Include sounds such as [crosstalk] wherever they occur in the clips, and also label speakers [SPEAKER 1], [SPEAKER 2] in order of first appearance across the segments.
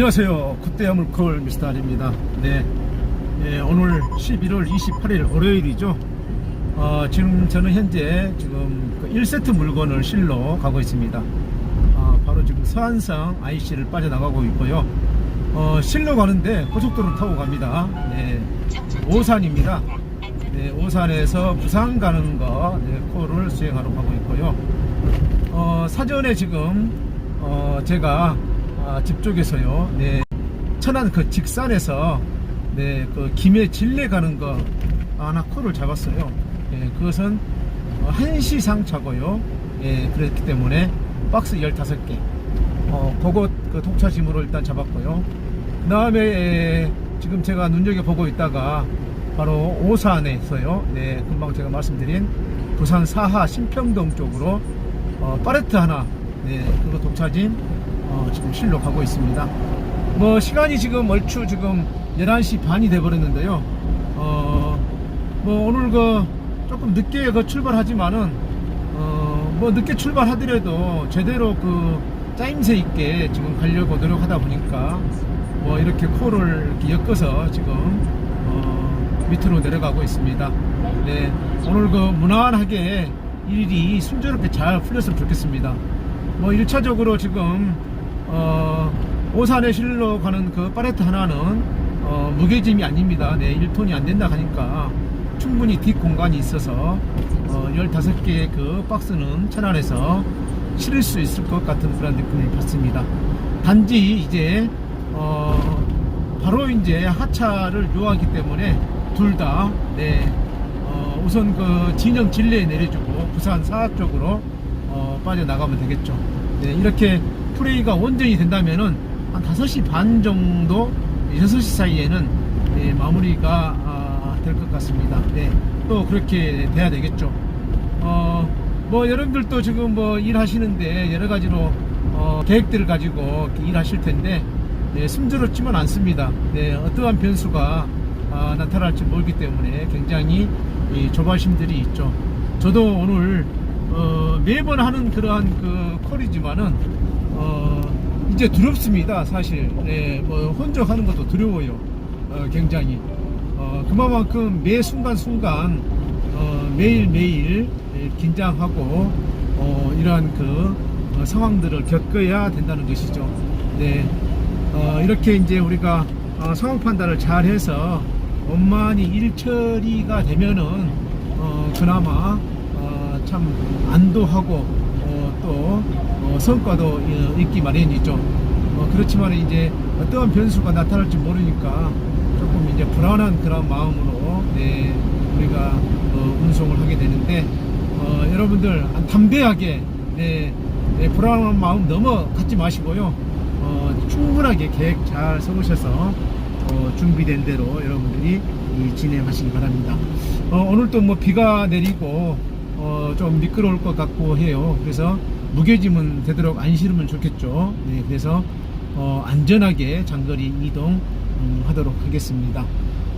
[SPEAKER 1] 안녕하세요. 굿대야물콜 미스터 알입니다. 네. 예, 오늘 11월 28일 월요일이죠. 어, 지금 저는 현재 지금 그 1세트 물건을 실로 가고 있습니다. 어, 바로 지금 서안성 IC를 빠져나가고 있고요. 어, 실로 가는데 고속도로 타고 갑니다. 네. 오산입니다. 네, 오산에서 부산 가는 거 네, 콜을 수행하러 가고 있고요. 어, 사전에 지금 어, 제가 아, 집 쪽에서요. 네, 천안 그 직산에서 네, 그 김해 진례 가는 거 하나 콜을 잡았어요. 예, 그것은 어, 1시 상 차고요. 예, 그렇기 때문에 박스 15개. 어, 그것 그 독차짐으로 일단 잡았고요. 그 다음에 지금 제가 눈여겨보고 있다가 바로 오산에서요. 네, 금방 제가 말씀드린 부산 사하 신평동 쪽으로 어, 파레트 하나, 네, 그거 독차짐 어, 지금 실로 가고 있습니다. 뭐 시간이 지금 얼추 지금 11시 반이 돼 버렸는데요. 어, 뭐 오늘 그 조금 늦게 그 출발하지만은 어, 뭐 늦게 출발하더라도 제대로 그 짜임새 있게 지금 가려고 노력하다 보니까 뭐 이렇게 코를 이렇게 엮어서 지금 어, 밑으로 내려가고 있습니다. 네, 오늘 그 무난하게 일이 순조롭게 잘 풀렸으면 좋겠습니다. 뭐 1차적으로 지금 어, 오산에 실로 가는 그 파레트 하나는 어, 무게짐이 아닙니다. 네, 1톤이 안 된다 하니까 충분히 뒷 공간이 있어서 어, 15개의 그 박스는 천안에서 실을 수 있을 것 같은 그런 느낌을 받습니다. 단지 이제 어, 바로 이제 하차를 요하기 때문에 둘다 네, 어, 우선 그 진영 진례에 내려주고 부산 사합 쪽으로 어, 빠져나가면 되겠죠. 네, 이렇게 플레이가 원전이 된다면은 한 5시 반 정도 6시 사이에는 네, 마무리가 아, 될것 같습니다. 네, 또 그렇게 돼야 되겠죠. 어, 뭐 여러분들도 지금 뭐 일하시는데 여러 가지로 어, 계획들을 가지고 일하실 텐데 네, 순조롭지만 않습니다. 네, 어떠한 변수가 아, 나타날지 모르기 때문에 굉장히 이 조바심들이 있죠. 저도 오늘 어, 매번 하는 그러한 그 콜이지만은 어, 이제 두렵습니다. 사실 네, 뭐 혼적하는 것도 두려워요. 어, 굉장히 어, 그만큼 매 순간 순간 어, 매일 매일 긴장하고 어, 이러한 그 어, 상황들을 겪어야 된다는 것이죠. 네, 어, 이렇게 이제 우리가 어, 상황 판단을 잘 해서 원만히 일 처리가 되면은 어, 그나마 어, 참 안도하고 어, 또 어, 성과도 어, 있기 마련이죠. 어, 그렇지만 이제 어떠한 변수가 나타날지 모르니까 조금 이제 불안한 그런 마음으로 네, 우리가 어, 운송을 하게 되는데 어, 여러분들 담대하게 네, 네, 불안한 마음 너무 갖지 마시고요. 어, 충분하게 계획 잘 세우셔서 어, 준비된 대로 여러분들이 이 진행하시기 바랍니다. 어, 오늘 또뭐 비가 내리고 어, 좀 미끄러울 것 같고 해요. 그래서 무게짐은 되도록 안 실으면 좋겠죠. 네, 그래서 어, 안전하게 장거리 이동 음, 하도록 하겠습니다.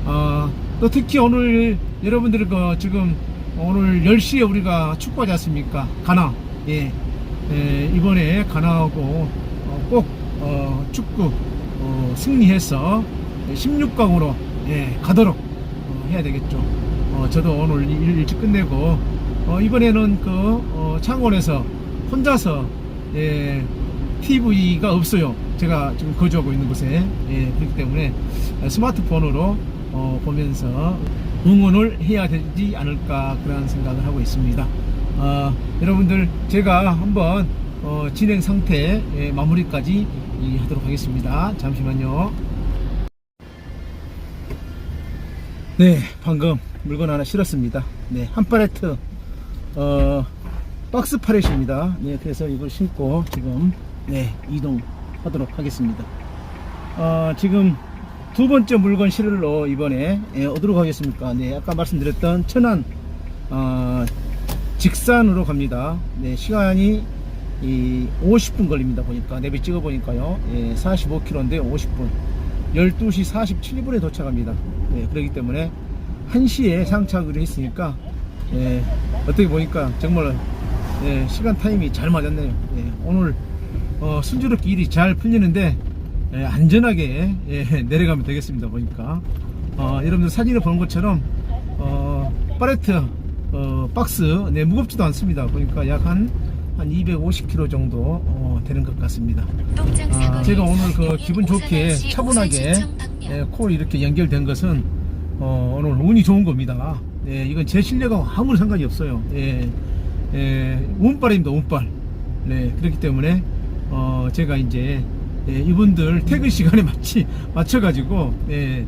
[SPEAKER 1] 어, 또 특히 오늘 여러분들 그 지금 오늘 10시에 우리가 축구하지 않습니까? 가나. 예. 예, 이번에 가나하고 어, 꼭 어, 축구 어, 승리해서 16강으로 예, 가도록 어, 해야 되겠죠. 어, 저도 오늘 일 일찍 끝내고 어, 이번에는 그 어, 창원에서 혼자서 예, TV가 없어요. 제가 지금 거주하고 있는 곳에 예, 그렇기 때문에 스마트폰으로 어, 보면서 응원을 해야 되지 않을까 그런 생각을 하고 있습니다. 어, 여러분들 제가 한번 어, 진행 상태 예, 마무리까지 이, 하도록 하겠습니다. 잠시만요. 네, 방금 물건 하나 실었습니다. 네, 한 팔레트 어, 박스 팔렛입니다. 네, 그래서 이걸 신고 지금 네, 이동하도록 하겠습니다. 어, 지금 두 번째 물건 실으러 이번에 예, 어디로 가겠습니까? 네, 아까 말씀드렸던 천안 어, 직산으로 갑니다. 네, 시간이 이 50분 걸립니다. 보니까 내비 찍어 보니까요. 예, 45km인데 50분. 12시 47분에 도착합니다. 네, 그렇기 때문에 1시에 상착을 했으니까 예, 어떻게 보니까 정말 예, 시간 타임이 잘 맞았네요. 예, 오늘 어, 순조롭게 일이 잘 풀리는데 예, 안전하게 예, [laughs] 내려가면 되겠습니다. 보니까 어, 여러분들 사진을 보는 것처럼 어, 팔레트 어, 박스 네, 무겁지도 않습니다. 보니까 약한 한 250kg 정도 어, 되는 것 같습니다. 아, 제가 오늘 그 기분 좋게 차분하게 예, 콜 이렇게 연결된 것은 어, 오늘 운이 좋은 겁니다. 예, 이건 제 실력하고 아무런 상관이 없어요. 예, 예, 운빨입니다, 운빨. 네, 그렇기 때문에 어, 제가 이제 예, 이분들 퇴근 시간에 맞지 맞춰가지고 예,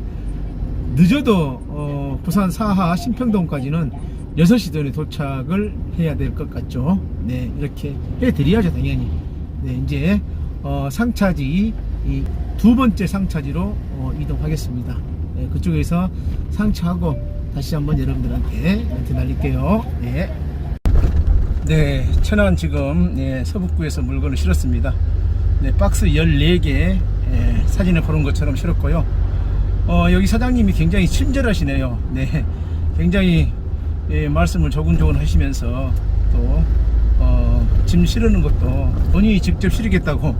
[SPEAKER 1] 늦어도 어, 부산 사하 신평동까지는 6시 전에 도착을 해야 될 것 같죠. 네, 이렇게 해드려야죠, 당연히. 네, 이제 어, 상차지 이두 번째 상차지로 어, 이동하겠습니다. 네, 그쪽에서 상차하고 다시 한번 여러분들한테 멘트 날릴게요. 네. 네, 천안 지금 네, 서북구에서 물건을 실었습니다. 네, 박스 14개 예, 사진을 보는 것처럼 실었고요. 어, 여기 사장님이 굉장히 친절하시네요. 네, 굉장히 예, 말씀을 조근조근 하시면서 또 어, 짐 실으는 것도 본인이 직접 실으겠다고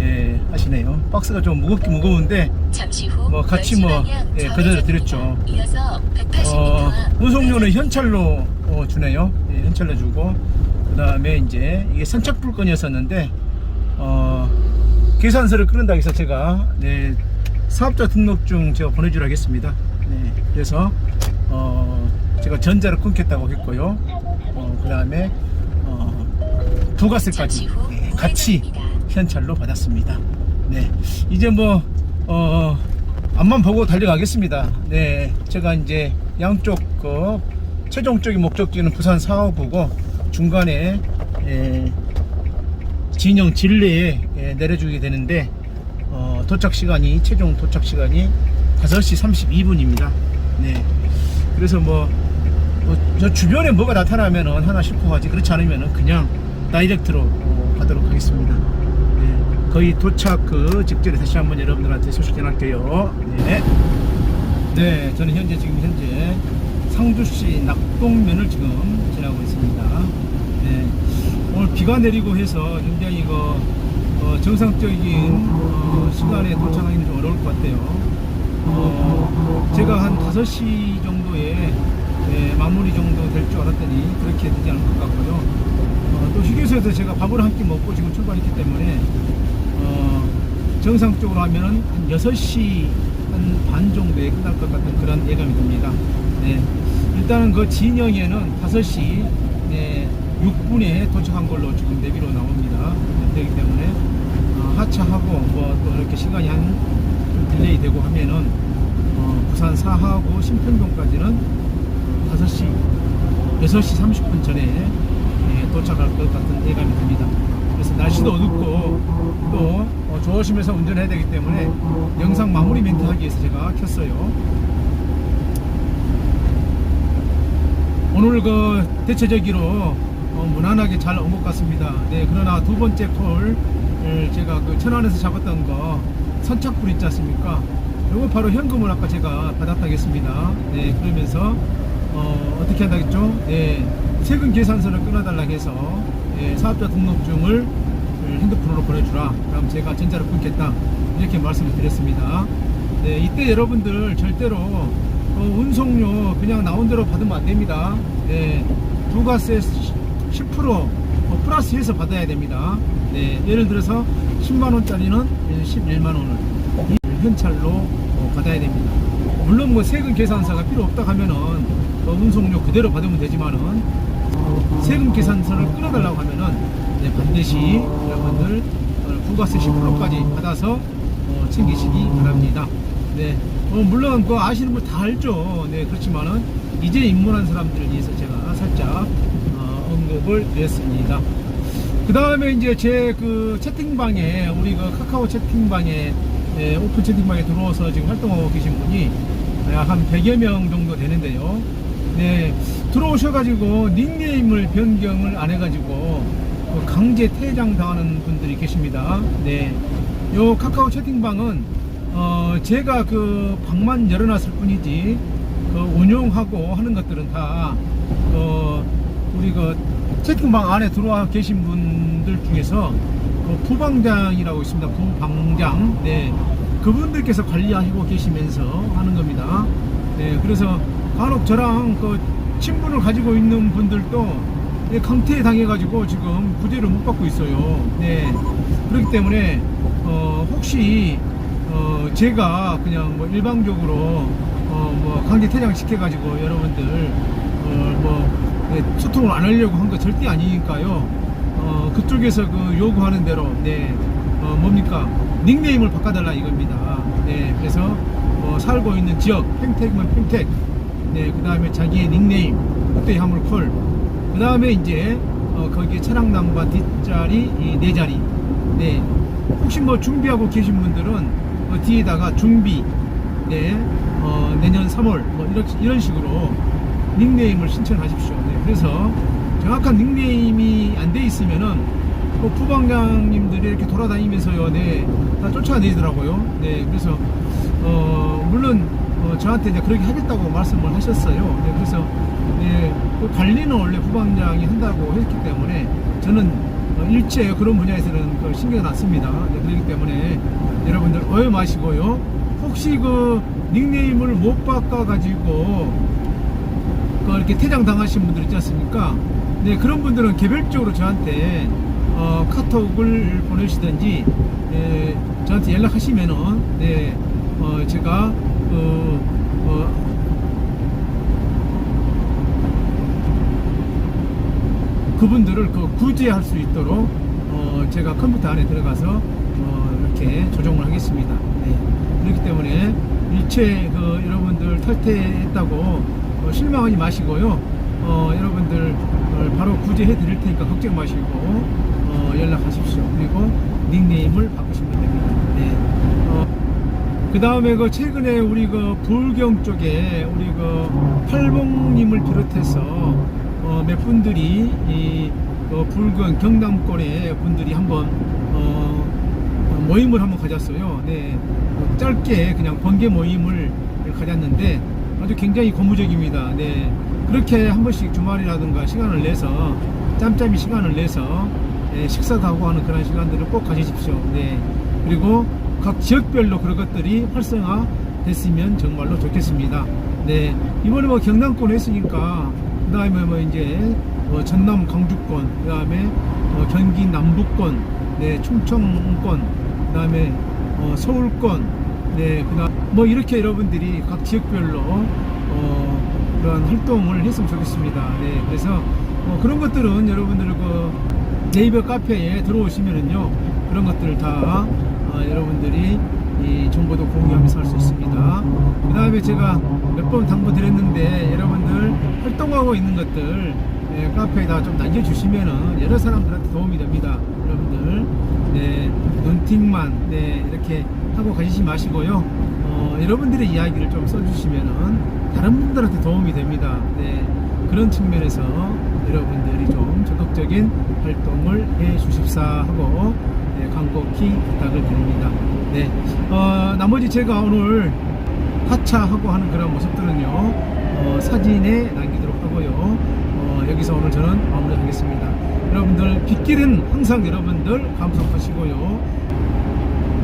[SPEAKER 1] 예, 하시네요. 박스가 좀 무겁긴 무거운데
[SPEAKER 2] 잠시 후
[SPEAKER 1] 뭐 같이 뭐, 예, 그대로 드렸죠.
[SPEAKER 2] 이어서 180m
[SPEAKER 1] 어,
[SPEAKER 2] 앞
[SPEAKER 1] 운송료는 현찰로 어, 주네요. 예, 현찰로 주고 그 다음에 이제 이게 선착불권이었었는데 어, 계산서를 끊는다 해서 제가 네, 사업자 등록증 제가 보내주려 하겠습니다. 네, 그래서 어, 제가 전자를 끊겠다고 했고요. 어, 그 다음에 어, 부가세까지 예, 같이. 현찰로 받았습니다. 네, 이제 뭐 어, 앞만 보고 달려가겠습니다. 네, 제가 이제 양쪽 그 최종적인 목적지는 부산 사업부고 중간에 에, 진영 진례에 에, 내려주게 되는데 어, 도착 시간이 최종 도착 시간이 5시 32분입니다. 네, 그래서 뭐, 뭐, 저 주변에 뭐가 나타나면은 하나 싶어가지 그렇지 않으면은 그냥 다이렉트로 어, 가도록 하겠습니다. 네, 거의 도착 그 직전에 다시 한번 여러분들한테 소식 전할게요. 네. 네, 저는 현재 지금 현재 상주시 낙동면을 지금 지나고 있습니다. 네, 오늘 비가 내리고 해서 굉장히 이거 어, 정상적인 어, 시간에 도착하기는 좀 어려울 것 같아요. 어, 제가 한 5시 정도에 예, 마무리 정도 될 줄 알았더니 그렇게 되지 않을 것 같고요. 어, 또 휴게소에서 제가 밥을 한 끼 먹고 지금 출발했기 때문에 어, 정상적으로 하면은 한 6시 한 반 정도에 끝날 것 같은 그런 예감이 듭니다. 네. 일단은 그 진영에는 5시 네, 6분에 도착한 걸로 지금 내비로 나옵니다. 되기 때문에 어, 하차하고 뭐 또 이렇게 시간이 한좀 딜레이 되고 하면은 어, 부산 사하고 신평동까지는 5시 6시 30분 전에 예, 도착할 것 같은 예감이 듭니다. 날씨도 어둡고 또 어, 조심해서 운전해야 되기 때문에 영상 마무리 멘트 하기 위해서 제가 켰어요. 오늘 그 대체적으로 어, 무난하게 잘 온 것 같습니다. 네, 그러나 두 번째 콜을 제가 그 천안에서 잡았던 거 선착불 있지 않습니까? 요거 바로 현금을 아까 제가 받았다겠습니다. 네, 그러면서 어, 어떻게 한다겠죠? 네, 세금 계산서를 끊어달라 해서 예, 사업자 등록증을 핸드폰으로 보내주라. 그럼 제가 전자로 끊겠다. 이렇게 말씀을 드렸습니다. 네, 이때 여러분들 절대로 어, 운송료 그냥 나온 대로 받으면 안 됩니다. 네, 부가세 10% 어, 플러스해서 받아야 됩니다. 네, 예를 들어서 10만 원짜리는 11만 원을 현찰로 어, 받아야 됩니다. 물론 뭐 세금 계산서가 필요 없다 하면은 어, 운송료 그대로 받으면 되지만은 어, 세금 계산서를 끊어달라고 하면은 네, 반드시 여러분들 어, 부가세 10%까지 받아서 어, 챙기시기 바랍니다. 네, 어, 물론 그 아시는 분 다 알죠. 네, 그렇지만은 이제 입문한 사람들을 위해서 제가 살짝 어, 언급을 드렸습니다. 그 다음에 이제 제 그 채팅방에 우리 그 카카오 채팅방에 예, 오픈 채팅방에 들어와서 지금 활동하고 계신 분이 약한 100여 명 정도 되는데요. 네, 들어오셔가지고 닉네임을 변경을 안 해가지고 그 강제 퇴장 당하는 분들이 계십니다. 네, 요 카카오 채팅방은 어, 제가 그 방만 열어놨을 뿐이지 그 운영하고 하는 것들은 다 어, 우리 그 채팅방 안에 들어와 계신 분들 중에서 뭐 부방장이라고 있습니다. 부방장. 네. 그분들께서 관리하고 계시면서 하는 겁니다. 네. 그래서 간혹 저랑 그 친분을 가지고 있는 분들도 네, 강퇴 당해가지고 지금 구제를 못 받고 있어요. 네. 그렇기 때문에 어, 혹시 어, 제가 그냥 뭐 일방적으로 어, 뭐 강제 퇴장 시켜가지고 여러분들 어, 뭐 네, 소통을 안 하려고 한 거 절대 아니니까요. 어, 그쪽에서 그 요구하는 대로 네, 어, 뭡니까 닉네임을 바꿔달라 이겁니다. 네, 그래서 어, 살고 있는 지역 팽택이면 팽택, 네, 그 다음에 자기의 닉네임 그때 하물 콜, 그 다음에 이제 어, 거기에 차량 남바 뒷자리 이네 자리, 네, 혹시 뭐 준비하고 계신 분들은 어, 뒤에다가 준비, 네, 어, 내년 3월 뭐 이런 이런 식으로 닉네임을 신청하십시오. 네, 그래서 정확한 닉네임이 안 돼 있으면은 뭐 부방장님들이 이렇게 돌아다니면서요, 네, 다 쫓아내더라고요. 네, 그래서 어, 물론 어, 저한테 이제 그렇게 하겠다고 말씀을 하셨어요. 네, 그래서 네, 그 관리는 원래 부방장이 한다고 했기 때문에 저는 어, 일체 그런 분야에서는 그 신경을 안 씁니다. 네, 그렇기 때문에 여러분들 오해 마시고요. 혹시 그 닉네임을 못 바꿔가지고 그 이렇게 퇴장 당하신 분들 있지 않습니까? 네 그런 분들은 개별적으로 저한테 어, 카톡을 보내시든지 예, 저한테 연락하시면은 네 어, 제가 그 어, 그분들을 그 구제할 수 있도록 어, 제가 컴퓨터 안에 들어가서 어, 이렇게 조정을 하겠습니다. 네. 그렇기 때문에 일체 그 여러분들 탈퇴했다고 어, 실망하지 마시고요. 어, 여러분들 어, 바로 구제해 드릴 테니까 걱정 마시고 어, 연락하십시오. 그리고 닉네임을 바꾸시면 됩니다. 네. 어, 그 다음에 그 최근에 우리 그 불경 쪽에 우리 그 팔봉님을 비롯해서 어, 몇 분들이 이 어, 불경 경남권의 분들이 한번 어, 모임을 한번 가졌어요. 네, 어, 짧게 그냥 번개 모임을 가졌는데 아주 굉장히 고무적입니다. 네, 그렇게 한 번씩 주말이라든가 시간을 내서 짬짬이 시간을 내서 네, 식사도 하고 하는 그런 시간들을 꼭 가지십시오. 네, 그리고 각 지역별로 그런 것들이 활성화 됐으면 정말로 좋겠습니다. 네, 이번에 뭐 경남권 했으니까 그 다음에 뭐 이제 뭐 전남 강주권, 그 다음에 어, 경기 남부권, 네, 충청권, 그 다음에 어, 서울권, 네, 그다음 뭐 이렇게 여러분들이 각 지역별로 어, 그런 활동을 했으면 좋겠습니다. 네, 그래서 어, 그런 것들은 여러분들 그 네이버 카페에 들어오시면은요 그런 것들 다 어, 여러분들이 이 정보도 공유하면서 할 수 있습니다. 그 다음에 제가 몇 번 당부드렸는데 여러분들 활동하고 있는 것들 예, 카페에다 좀 남겨주시면은 여러 사람들한테 도움이 됩니다. 여러분들 네, 눈팅만 네, 이렇게 하고 가시지 마시고요. 어, 여러분들의 이야기를 좀 써주시면은 다른 분들한테 도움이 됩니다. 네, 그런 측면에서 여러분들이 좀 적극적인 활동을 해 주십사 하고 네, 간곡히 부탁을 드립니다. 네, 어, 나머지 제가 오늘 하차하고 하는 그런 모습들은요 어, 사진에 남기도록 하고요. 어, 여기서 오늘 저는 마무리하겠습니다. 여러분들 빗길은 항상 여러분들 감속하시고요.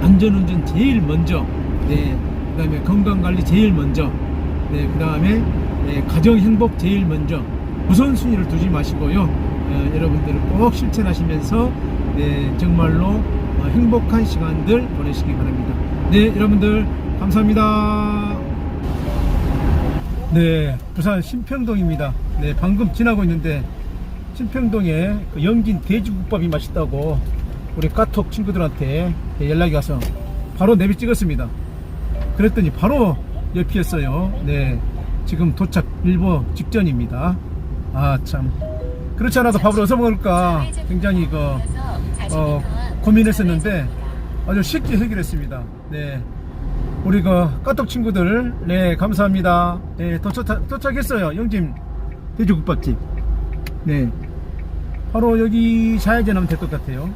[SPEAKER 1] 안전운전 제일 먼저 네, 그 다음에 건강관리 제일 먼저 네, 그 다음에 네, 가정행복 제일 먼저 우선순위를 두지 마시고요. 어, 여러분들 꼭 실천하시면서 네, 정말로 어, 행복한 시간들 보내시기 바랍니다. 네 여러분들 감사합니다. 네 부산 신평동입니다. 네 방금 지나고 있는데 신평동에 그 영진 돼지국밥이 맛있다고 우리 까톡 친구들한테 연락이 와서 바로 내비 찍었습니다. 그랬더니 바로 옆이었어요. 네 지금 도착 일보 직전입니다. 아 참. 그렇지 않아도 밥을 어디서 먹을까? 굉장히 그 어, 고민했었는데 아주 쉽게 해결했습니다. 네. 우리 그 까똑 친구들 네 감사합니다. 네 도착, 도착했어요. 영진 돼지국밥집. 네. 바로 여기 좌회전하면 될 것 같아요.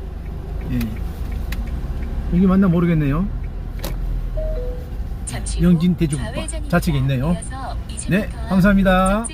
[SPEAKER 1] 예. 여기 맞나 모르겠네요. 영진 돼지국밥 좌측에 있네요. 네 감사합니다